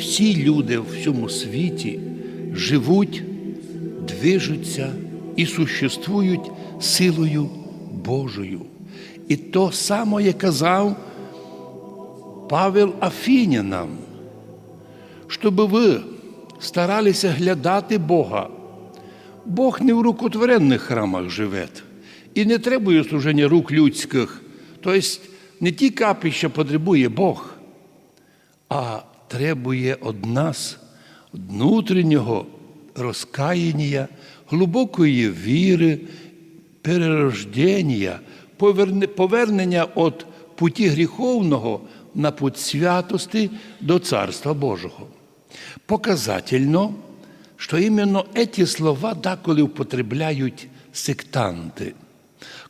всі люди в цьому світі живуть, движуться і существують силою Божою. І то саме казав Павел Афінянам, щоб ви старалися глядати Бога. Бог не в рукотворенних храмах живе і не требує служення рук людських. Тобто не ті капища потребує Бог, а требує від нас внутрішнього розкаяння, глибокої віри, перерождення, повернення від путі гріховного на путь святости до Царства Божого. Показательно, що іменно ці слова деколи употребляють сектанти,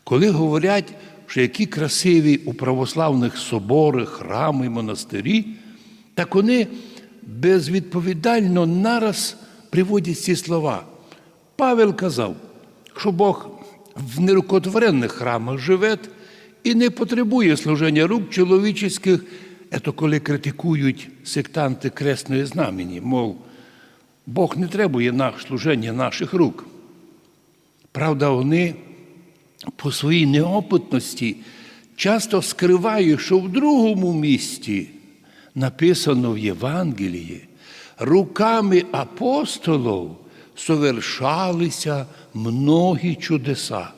коли говорять, що які красиві у православних собори, храми монастирі, так вони безвідповідально нараз приводять ці слова. Павел казав, що Бог в нерукотворених храмах живе і не потребує служення рук чоловічих, це коли критикують сектанти кресної знамені, мов Бог не требує наш служення наших рук. Правда, вони по своїй неопитності часто скривають, що в другому місті написано в Євангелії, руками апостолів совершалися многі чудеса.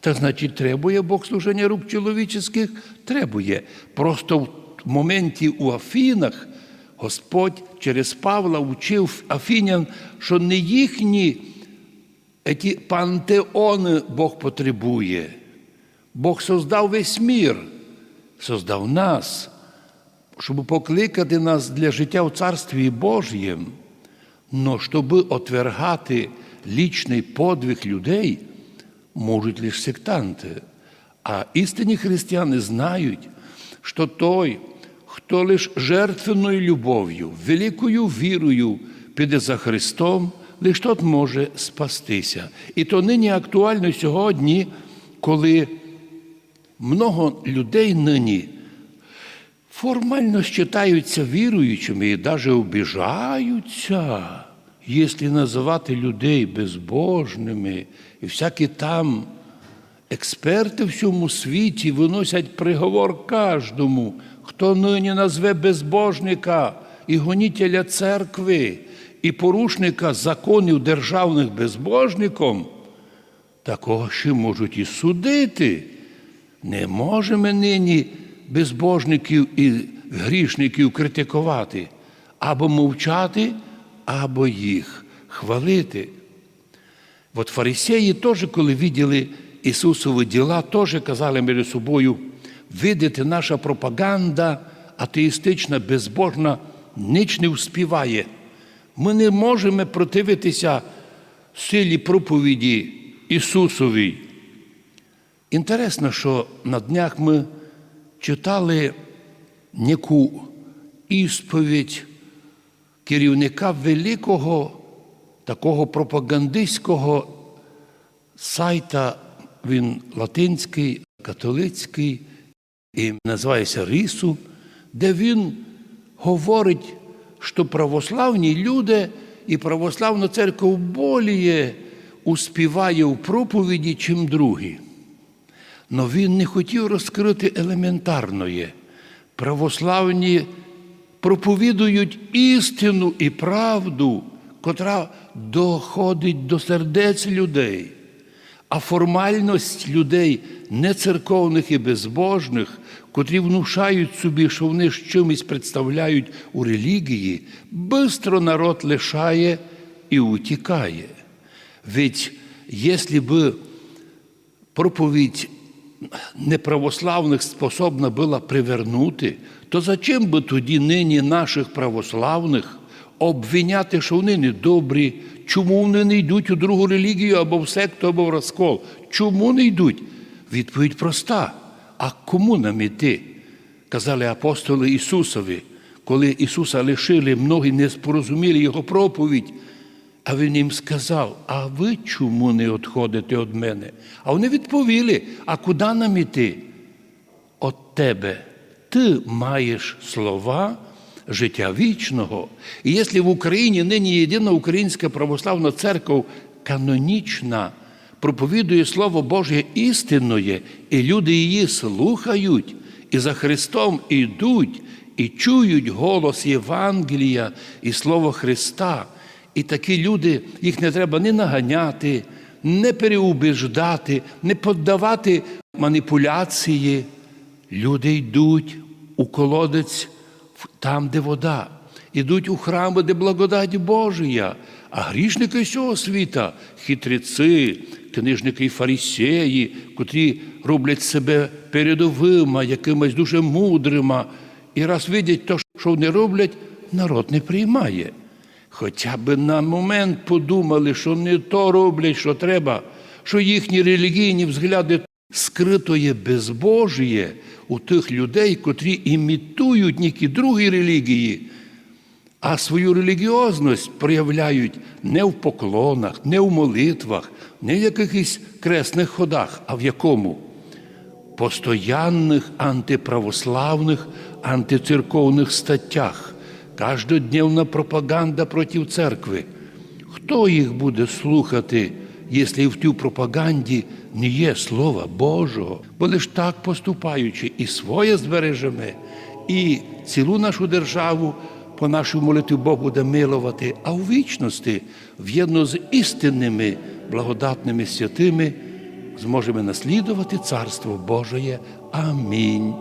Та значить, требує Бог служення рук чоловічих? Требує. Просто в моменті у Афінах Господь через Павла вчив Афінян, що не їхні ті пантеони Бог потребує. Бог создав весь мір, создав нас, щоб покликати нас для життя в Царстві Божєм. Но щоб отвергати лічний подвиг людей, можуть лише сектанти. А істинні християни знають, що той, хто лише жертвенною любов'ю, великою вірою піде за Христом, лише тот може спастися. І то нині актуально сьогодні, коли много людей нині формально считаються віруючими і навіть обіжаються, якщо називати людей безбожними, і всякі там експерти в цьому світі виносять приговор кожному, хто нині назве безбожника і гонітеля церкви, і порушника законів державних безбожником, такого ще можуть і судити. Не можемо нині безбожників і грішників критикувати, або мовчати, або їх хвалити. От фарисеї теж, коли виділи Ісусові діла, теж казали між собою, видите, наша пропаганда атеїстична, безбожна, ніч не вспіває. Ми не можемо противитися силі проповіді Ісусовій. Інтересно, що на днях ми читали яку ісповідь керівника великого такого пропагандистського сайта, він латинський, католицький, і називається Рісу, де він говорить, що православні люди і православна церква боліє успіває в проповіді, чим другі. Но він не хотів розкрити елементарної. Православні проповідують істину і правду, котра доходить до сердець людей. А формальність людей нецерковних і безбожних, котрі внушають собі, що вони чимось представляють у релігії, бистро народ лишає і утікає. Ведь якщо б проповідь неправославних способна була привернути, то зачем би тоді нині наших православних обвиняти, що вони недобрі, чому вони не йдуть у другу релігію або в секту, або в розкол? Чому не йдуть? Відповідь проста. А кому нам іти? Казали апостоли Ісусові, коли Ісуса лишили, многі не спорозуміли Його проповідь. А він їм сказав: А ви чому не відходите від мене? А вони відповіли: А куди нам іти? От тебе. Ти маєш слова життя вічного. І якщо в Україні нині єдина Українська православна церква канонічна, проповідує Слово Боже істинної, і люди її слухають, і за Христом ідуть, і чують голос Євангелія і Слово Христа. І такі люди, їх не треба ні наганяти, не переубіждати, не піддавати маніпуляції. Люди йдуть у колодець там, де вода, ідуть у храми, де благодать Божія. А грішники цього світа, хитреці, книжники і фарисеї, котрі роблять себе передовими, якимись дуже мудрими, і раз видять те, що вони роблять, народ не приймає. Хоча б на момент подумали, що не то роблять, що треба, що їхні релігійні взгляди скрито є безбожіє у тих людей, котрі імітують нікі другі релігії, а свою релігіозність проявляють не в поклонах, не в молитвах, не в якихось кресних ходах, а в якому? постоянних антиправославних, антицерковних статтях, каждодневна пропаганда проти церкви. Хто їх буде слухати, якщо в тій пропаганді не є Слова Божого? Бо лиш так поступаючи, і своє збережемо, і цілу нашу державу по нашій молитві Бог буде милувати, а у вічності, в'єдно з істинними благодатними святими, зможемо наслідувати Царство Божеє. Амінь.